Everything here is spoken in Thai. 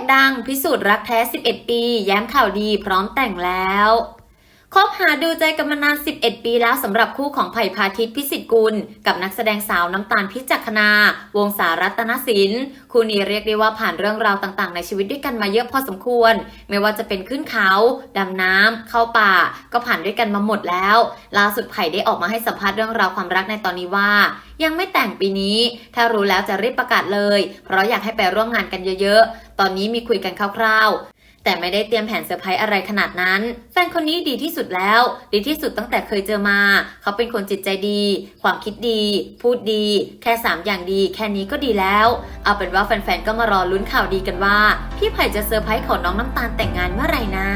กดังพิสูจน์รักแท้ 11 ปี แย้มข่าวดีพร้อมแต่งแล้ว คบหาดูใจกันมานาน 11 ปีแล้วสำหรับคู่ของไผ่พาทิตพิสิทธิ์กุล กับนักแสดงสาวน้ำตาลพิจักขณาวงศารัตนศิลป์คู่นี้เรียกได้ว่าผ่านเรื่องราวต่างๆ ในชีวิตด้วยกันมาเยอะพอสมควร ไม่ว่าจะเป็นขึ้นเขา ดำน้ำ เข้าป่า ก็ผ่านด้วยกันมาหมดแล้ว ล่าสุดไผ่ได้ออกมาให้สัมภาษณ์เรื่องราวความรักในตอนนี้ว่า ยังไม่แต่งปีนี้ ถ้ารู้แล้วจะรีบประกาศเลย เพราะอยากให้ไปร่วมงานกันเยอะๆ ตอนนี้มีคุยกันคร่าวๆ แต่ไม่ได้เตรียมแผนเซอร์ไพรส์อะไรขนาดนั้น แฟนคนนี้ดีที่สุดแล้ว ดีที่สุดตั้งแต่เคยเจอมา เขาเป็นคนจิตใจดี ความคิดดี พูดดี แค่ 3 อย่างดี แค่นี้ก็ดีแล้ว เอาเป็นว่าแฟนๆ ก็มารอลุ้นข่าวดีกันว่า พี่ไผ่จะเซอร์ไพรส์ขอน้องน้ำตาลแต่งงานเมื่อไหร่นะ